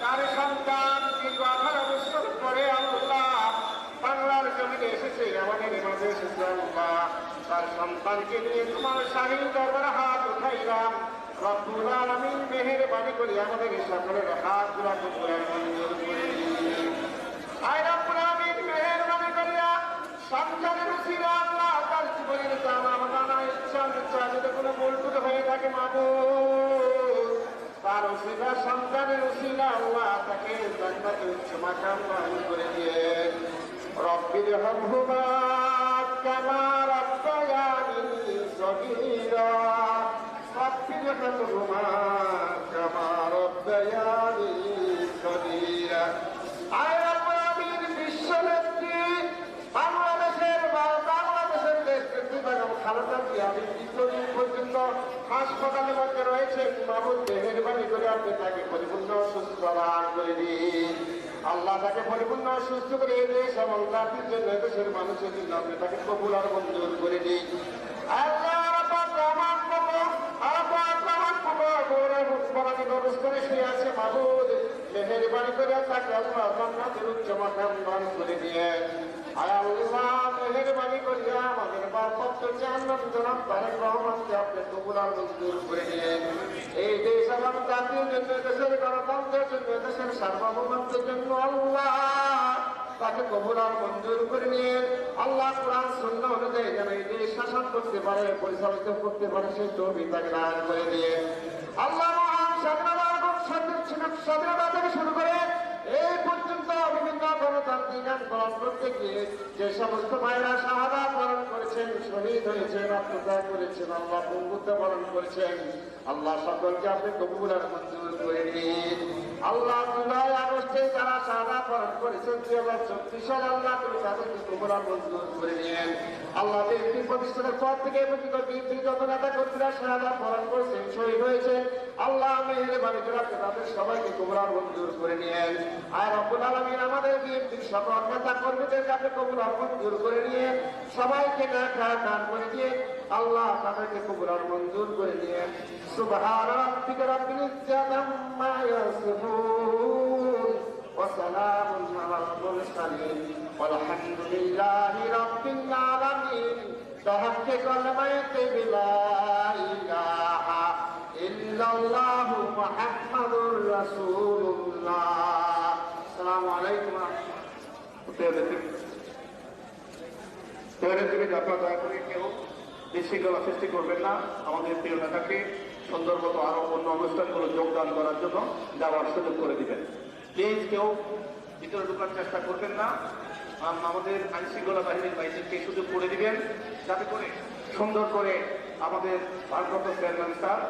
তার সন্তান দীর্ঘ আঠারো বছর পরে আল্লাহ বাংলার জমিনে এসেছে আমাদের মাঝে এসেছে আল্লাহ। তার সন্তানকে নিয়ে তোমার স্বামীর দরবার হাত উঠাইলাম। আলামিন মেহেরবানি করে আমাদের সকলের হাত পুরা করে। আয় রব্বুল আলামিন মেহেরবানি করিয়া সন্তানের উচিত আল্লাহ তার জীবনের জানা তার উসিলা সন্তানের উসিলা আল্লাহ তাকে জান্নাতে উচ্চ মাকাম দান করে দিয়ে রব্বির হামহুমা কামা রাব্বায়ানি সগীরা। রব্বির হামহুমা কামা রাব্বায়ানি সগীরা। আয় বিশ্বনেত্রী, বাংলাদেশের বাংলাদেশের দেশ বেগম খালেদা জিয়া দীর্ঘদিন পর্যন্ত হাসপাতালের মধ্যে রয়েছে মাহবুদ মেহরবানি করে আপনি তাকে পরিপূর্ণ সুস্থ দান করে দিন। আল্লাহ তাকে পরিপূর্ণ সুস্থ করে দেশ এবং জাতির জন্য দেশের মানুষের জন্য আপনি তাকে কবুল আর মঞ্জুর করে দিন। আল্লাহ মেহরবানি করে তাকে আল্লাহ জান্নাতের উচ্চ মাকাম দান করে দিয়ে আয় আমাদের কবুল মঞ্জুর করে দিয়েন এই দেশ দেশের দেশের সার্বভৌমত্বের জন্য আল্লাহ তাকে কবুল আর মঞ্জুর করে নিয়ে আল্লাহ কোরআন শূন্য অনুযায়ী যেন এই দেশ শাসন করতে পারে, পরিচালিত করতে পারে, সেই তৌফিক তাকে দান করে দিয়ে আল্লাহ মহান স্বাধীনতা থেকে শুরু করে এই পর্যন্ত বিভিন্ন গণতান্ত্রিক আন্দোলন করতে গিয়ে যে সমস্ত ভাইরা শাহাদা পালন করেছেন, শহীদ হয়েছেন, আত্মত্যাগ করেছেন, আল্লাহ বন্ধুত্ব পালন করেছেন, আল্লাহ সকলকে আপনি কবুল মঞ্জুর করে দিন। আল্লাহ জুলাই আগস্টে যারা শাহাদা পালন করেছেন, দুই হাজার চব্বিশ সাল আল্লাহ তুমি তাদেরকে কবুল মঞ্জুর করে নিন আল্লাহ বিএনপি প্রতিষ্ঠানের পর থেকে যত নেতা কর্মীরা শাহাদা পালন করেছেন, শহীদ হয়েছেন আল্লাহ তাদের সবাইকে তোমরা মঞ্জুর করে নিয়ে আর রব্বুল আলমিন আমাদের সকল নেতা কর্মীদের কাছে তোমরা মঞ্জুর করে নিয়ে, সবাইকে দান করে দিয়ে আল্লাহ তাদেরকে তোমরা মঞ্জুর করে নিয়ে সুবহান রাব্বিকা আলামিন। তাহাক্কে কলমায়ে তেবিলা মোহাম্মদুর রাসূলুল্লাহ আসসালামু যাত্রা করে কেউ বিশৃঙ্খলা সৃষ্টি করবেন না আমাদের প্রিয় নেতাকে সুন্দর অন্য অনুষ্ঠানগুলো যোগদান করার জন্য যাওয়ার সুযোগ করে দিবেন প্লিজ কেউ ভিতরে ঢোকার চেষ্টা করবেন না আমাদের আইনশৃঙ্খলা বাহিনীর বাইদেরকে সুযোগ করে দিবেন যাতে করে সুন্দর করে আমাদের ভারপ্রাপ্ত চেয়ারম্যান স্যার